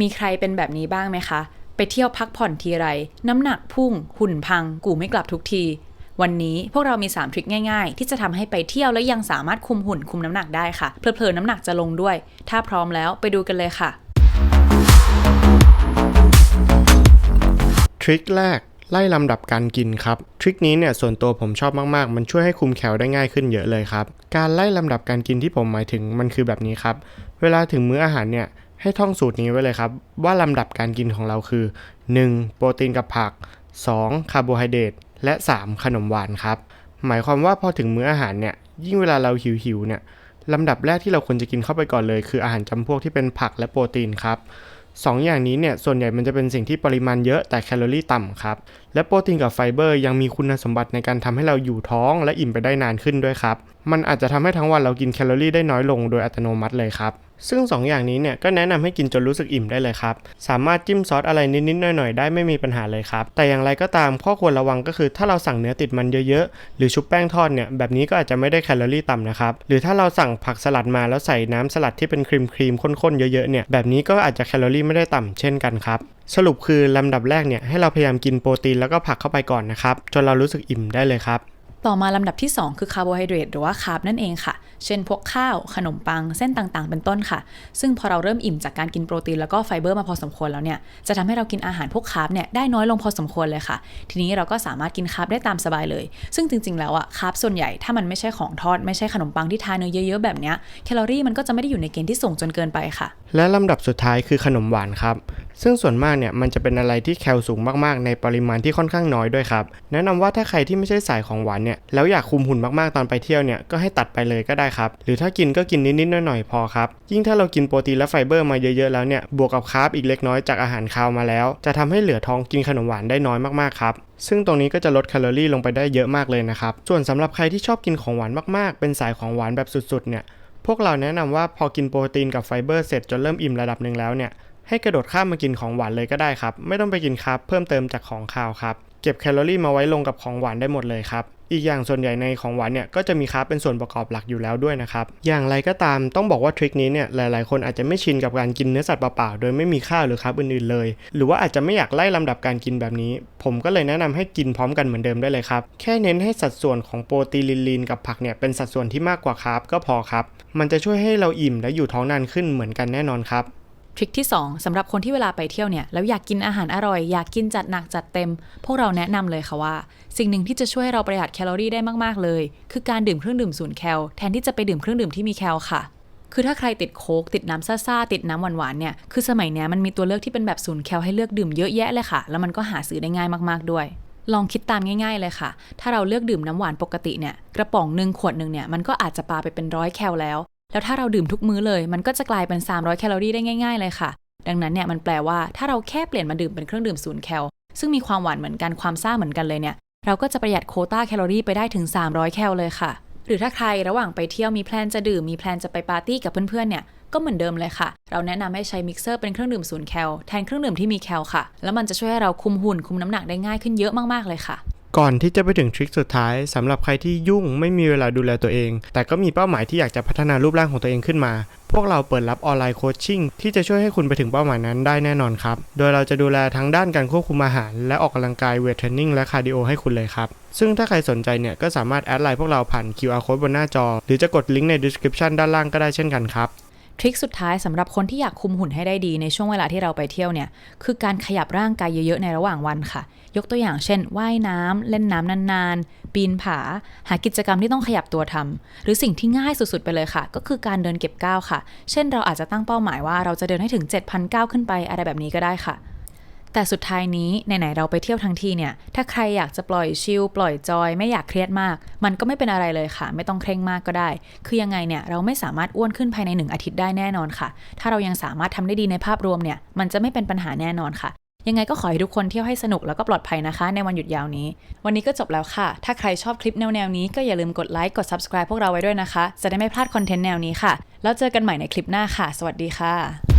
มีใครเป็นแบบนี้บ้างไหมคะ ไปเที่ยวพักผ่อนทีไร น้ำหนักพุ่ง หุ่นพัง กูไม่กลับทุกที วันนี้พวกเรามี 3 ทริคง่ายๆ ที่จะทำให้ไปเที่ยวแล้วยังสามารถคุมหุ่นคุมน้ำหนักได้ค่ะ เพลอๆน้ำหนักจะลงด้วย ถ้าพร้อมแล้วไปดูกันเลยค่ะ ทริคแรกไล่ลำดับการกินครับ ทริคนี้เนี่ยส่วนตัวผมชอบมากๆ มันช่วยให้คุมแคลได้ง่ายขึ้นเยอะเลยครับ การไล่ลำดับการกินที่ผมหมายถึงมันคือแบบนี้ครับ เวลาถึงมื้ออาหารเนี่ย ให้ท่องสูตรนี้ไว้เลยครับ ว่าลำดับการกินของเราคือ 1. โปรตีนกับผัก 2. คาร์โบไฮเดรตและ 3. ขนมหวานครับ หมายความว่าพอถึงมื้ออาหารเนี่ยยิ่งเวลาเราหิวๆเนี่ยลำดับแรกที่เราควรจะกินเข้าไปก่อนเลย คืออาหารจำพวกที่เป็นผักและโปรตีนครับสองอย่างนี้เนี่ยส่วนใหญ่มันจะเป็นสิ่งที่ปริมาณเยอะแต่แคลอรี่ต่ำครับ และโปรตีนกับไฟเบอร์ยังมีคุณสมบัติในการทำให้เราอยู่ท้องและอิ่มไปได้นานขึ้นด้วยครับ มันอาจจะทำให้ทั้งวันเรากินแคลอรี่ได้น้อยลงโดยอัตโนมัติเลยครับ ซึ่ง 2 อย่างนี้เนี่ยก็แนะนำให้กินจนรู้สึกอิ่มได้เลยครับ สามารถจิ้มซอสอะไรนิดๆหน่อยๆได้ไม่มีปัญหาเลยครับ แต่อย่างไรก็ตามข้อควรระวังก็คือ ถ้าเราสั่งเนื้อติดมันเยอะๆ หรือชุบแป้งทอดเนี่ยแบบนี้ก็อาจจะไม่ได้แคลอรี่ต่ำนะครับ หรือถ้าเราสั่งผักสลัดมาแล้วใส่น้ำสลัดที่เป็นครีมครีมข้นๆเยอะๆเนี่ยแบบนี้ก็อาจจะแคลอรี่ไม่ได้ต่ำเช่นกันครับสรุปคือลำดับแรกเนี่ยให้เราพยายามกินโปรตีนแล้วก็ผักเข้าไปก่อนนะครับจนเรารู้สึกอิ่มได้เลยครับ ต่อมาลำดับที่ 2 คือคาร์โบไฮเดรตหรือว่าคาร์บนั่นเองค่ะ เช่นพวกข้าว ขนมปัง เส้นต่างๆ เป็นต้นค่ะ ซึ่งพอเราเริ่มอิ่มจากการกินโปรตีนแล้วก็ไฟเบอร์มาพอสมควรแล้วเนี่ย จะทำให้เรากินอาหารพวกคาร์บเนี่ยได้น้อยลงพอสมควรเลยค่ะ ทีนี้เราก็สามารถกินคาร์บได้ตามสบายเลย ซึ่งจริงๆ แล้วอะคาร์บส่วนใหญ่ถ้ามันไม่ใช่ของทอดไม่ใช่ขนมปังที่ทานเนยเยอะๆแบบเนี้ยแคลอรี่มันก็จะไม่ได้อยู่ในเกณฑ์ที่สูงจนเกินไปค่ะ และลำดับสุดท้ายคือขนมหวานครับซึ่งส่วนมากเนี่ยมันจะเป็นอะไรที่แคลสูงมากๆ ในปริมาณที่ค่อนข้างน้อยด้วยครับแนะนำว่าถ้าใครที่ไม่ใช่สายของหวานเนี่ยแล้วอยากคุมหุ่นมากๆตอนไปเที่ยวเนี่ยก็ให้ตัดไปเลยก็ได้ครับ หรือถ้ากินก็กินนิดๆหน่อยๆพอครับ ยิ่งถ้าเรากินโปรตีนและไฟเบอร์มาเยอะๆแล้วเนี่ยบวกกับคาร์บอีกเล็กน้อยจากอาหารคาวมาแล้ว จะทำให้เหลือท้องกินขนมหวานได้น้อยมากๆครับซึ่งตรงนี้ก็จะลดแคลอรี่ลงไปได้เยอะมากเลยนะครับส่วนสำหรับใครที่ชอบกินของหวานมากๆ เป็นสายของหวานแบบสุดๆเนี่ยพวกเราแนะนำว่าพอกินโปรตีนกับไฟเบอร์เสร็จจนเริ่มอิ่มระดับหนึ่งแล้วเนี่ยให้กระโดดข้ามมากินของหวานเลยก็ได้ครับ ไม่ต้องไปกินคาร์บเพิ่มเติมจากของคาวครับ เก็บแคลอรี่มาไว้ลงกับของหวานได้หมดเลยครับ อีกอย่างส่วนใหญ่ในของหวานเนี่ยก็จะมีคาร์บเป็นส่วนประกอบหลักอยู่แล้วด้วยนะครับ อย่างไรก็ตามต้องบอกว่าทริคนี้เนี่ยหลายๆ คนอาจจะไม่ชินกับการกินเนื้อสัตว์เปล่าๆโดยไม่มีข้าวหรือคาร์บอื่นๆเลย หรือว่าอาจจะไม่อยากไล่ลำดับการกินแบบนี้ ผมก็เลยแนะนำให้กินพร้อมกันเหมือนเดิมได้เลยครับ แค่เน้นให้สัดส่วนของโปรตีนลีนกับผักเนี่ยเป็นสัดส่วนที่มากกว่าคาร์บก็พอครับ มันจะช่วยให้เราอิ่มและอยู่ท้องนานขึ้นเหมือนกันแน่นอนครับ ทริคที่2สำหรับคนที่เวลาไปเที่ยวเนี่ยแล้วอยากกินอาหารอร่อยอยากกินจัดหนักจัดเต็ม พวกเราแนะนำเลยค่ะว่า สิ่งหนึ่งที่จะช่วยให้เราประหยัดแคลอรี่ได้มากๆเลย คือการดื่มเครื่องดื่มศูนย์แคลแทนที่จะไปดื่มเครื่องดื่มที่มีแคลค่ะ คือถ้าใครติดโค้กติดน้ำซ่าๆติดน้ำหวานๆเนี่ยคือสมัยนี้มันมีตัวเลือกที่เป็นแบบศูนย์แคลให้เลือกดื่มเยอะแยะเลยค่ะ แล้วมันก็หาซื้อได้ง่ายมากๆด้วยลองคิดตามง่ายๆเลยค่ะ ถ้าเราเลือกดื่มน้ำหวานปกติเนี่ย กระป๋องหนึ่งขวดหนึ่งเนี่ย มันก็อาจจะปาไปเป็นร้อยแคลแล้ว แล้วถ้าเราดื่มทุกมื้อเลย มันก็จะกลายเป็น 300 แคลอรี่ได้ง่ายๆเลยค่ะ ดังนั้นเนี่ยมันแปลว่าถ้าเราแค่เปลี่ยนมาดื่มเป็นเครื่องดื่มศูนย์แคลซึ่งมีความหวานเหมือนกันความซ่าเหมือนกันเลยเนี่ยเราก็จะประหยัดโคต้าแคลอรี่ไปได้ถึง 300 แคลเลยค่ะ หรือถ้าใครระหว่างไปเที่ยวมีแพลนจะดื่มมีแพลนจะไปปาร์ตี้กับเพื่อนๆเนี่ยก็เหมือนเดิมเลยค่ะ เราแนะนำให้ใช้มิกเซอร์เป็นเครื่องดื่มศูนย์แคลแทนเครื่องดื่มที่มีแคลค่ะ แล้วมันจะช่วยให้เราคุมหุ่นคุมน้ำหนักได้ง่ายขึ้นเยอะมากๆเลยค่ะ ก่อนที่จะไปถึงทริคสุดท้ายสำหรับใครที่ยุ่งไม่มีเวลาดูแลตัวเอง แต่ก็มีเป้าหมายที่อยากจะพัฒนารูปร่างของตัวเองขึ้นมา พวกเราเปิดรับออนไลน์โคชชิ่งที่จะช่วยให้คุณไปถึงเป้าหมายนั้นได้แน่นอนครับ โดยเราจะดูแลทั้งด้านการควบคุมอาหาร และออกกำลังกายเวทเทรนนิ่งและคาร์ดิโอให้คุณเลยครับ ซึ่งถ้าใครสนใจเนี่ยก็สามารถแอดไลน์พวกเราผ่าน QR code บนหน้าจอ หรือจะกดลิงก์ใน description ด้านล่างก็ได้เช่นกันครับ ทริคสุดท้ายสำหรับคนที่อยากคุมหุ่นให้ได้ดีในช่วงเวลาที่เราไปเที่ยวเนี่ย คือการขยับร่างกายเยอะๆในระหว่างวันค่ะ ยกตัวอย่างเช่น ว่ายน้ำเล่นน้ำนานๆ ปีนผา หากิจกรรมที่ต้องขยับตัวทำหรือสิ่งที่ง่ายสุดๆไปเลยค่ะ ก็คือการเดินเก็บก้าวค่ะ เช่น เราอาจจะตั้งเป้าหมายว่าเราจะเดินให้ถึง7,000ก้าวขึ้นไปอะไรแบบนี้ก็ได้ค่ะ แต่สุดท้ายนี้ไหนๆเราไปเที่ยวทั้งทีเนี่ย ถ้าใครอยากจะปล่อยชิลปล่อยจอยไม่อยากเครียดมาก มันก็ไม่เป็นอะไรเลยค่ะ ไม่ต้องเคร่งมากก็ได้ คือยังไงเนี่ยเราไม่สามารถอ้วนขึ้นภายในหนึ่งอาทิตย์ได้แน่นอนค่ะ ถ้าเรายังสามารถทำได้ดีในภาพรวมเนี่ย มันจะไม่เป็นปัญหาแน่นอนค่ะยังไงก็ขอให้ทุกคนเที่ยวให้สนุกแล้วก็ปลอดภัยนะคะ ในวันหยุดยาวนี้ วันนี้ก็จบแล้วค่ะ ถ้าใครชอบคลิปแนวๆนี้ก็อย่าลืมกดไลค์กด subscribe พวกเราไว้ด้วยนะคะ จะได้ไม่พลาดคอนเทนต์แนวนี้ค่ะ แล้วเจอกันใหม่ในคลิปหน้าค่ะ สวัสดีค่ะ